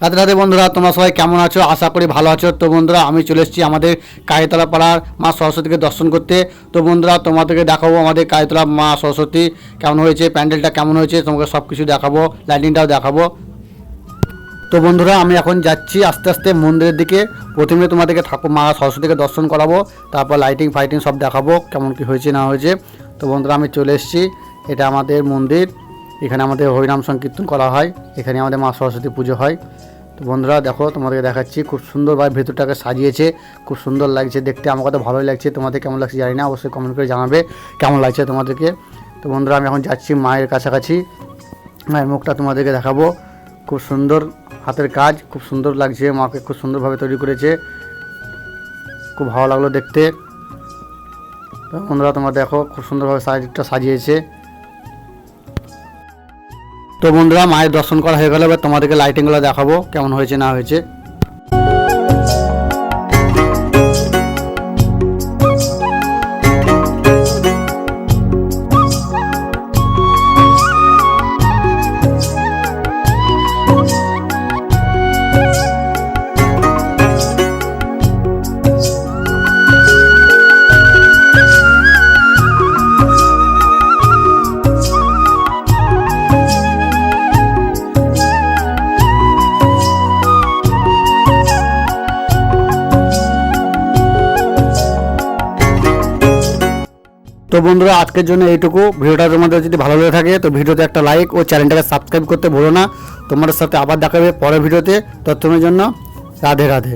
রাতে রাতে বন্ধুরা, তোমরা সবাই কেমন আছো? আশা করি ভালো আছো। তো বন্ধুরা, আমি চলে এসেছি আমাদের কালীতলা পাড়ার মা সরস্বতীকে দর্শন করতে। তো বন্ধুরা, তোমাদেরকে দেখাবো আমাদের কালীতলা মা সরস্বতী কেমন হয়েছে, প্যান্ডেলটা কেমন হয়েছে, তোমাকে সব কিছু দেখাবো, লাইটিংটাও দেখাবো। তো বন্ধুরা, আমি এখন যাচ্ছি আস্তে আস্তে মন্দিরের দিকে। প্রথমে তোমাদেরকে ঠাকুর মা সরস্বতীকে দর্শন করাবো, তারপর লাইটিং, ফাইটিং সব দেখাবো, কেমন কি হয়েছে, না হয়েছে। তো বন্ধুরা, আমি চলে এসেছি। এটা আমাদের মন্দির। এখানে আমাদের হরিনাম সংকীর্তন করা হয়, এখানে আমাদের মা সরস্বতী পুজো হয়। তো বন্ধুরা দেখো, তোমাদেরকে দেখাচ্ছি, খুব সুন্দরভাবে ভেতরটাকে সাজিয়েছে, খুব সুন্দর লাগছে দেখতে, আমার কথা ভালোই লাগছে, তোমাদের কেমন লাগছে জানি না, অবশ্যই কমেন্ট করে জানাবে, কেমন লাগছে তোমাদেরকে। তো বন্ধুরা আমি এখন যাচ্ছি মায়ের কাছাকাছি, মায়ের মুখটা তোমাদেরকে দেখাবো, খুব সুন্দর হাতের কাজ, খুব সুন্দর লাগছে, মাকে খুব সুন্দরভাবে তৈরি করেছে, খুব ভালো লাগল দেখতে। বন্ধুরা তোমরা দেখো, খুব সুন্দরভাবে সাইডটা সাজিয়েছে। তো বন্ধুরা মায়ের দর্শন করা হয়ে গেলো, এবার তোমাদেরকে লাইটিংগুলো দেখাবো, কেমন হয়েছে না হয়েছে। তো বন্ধুরা, আজকের জন্য এইটুকু। ভিডিওটা তোমাদের যদি ভালো লেগে থাকে, তো ভিডিওতে একটা লাইক ও চ্যানেলটাকে সাবস্ক্রাইব করতে ভুলো না। তোমাদের সাথে আবার দেখাবে পরের ভিডিওতে। ততক্ষণের জন্য রাধে রাধে।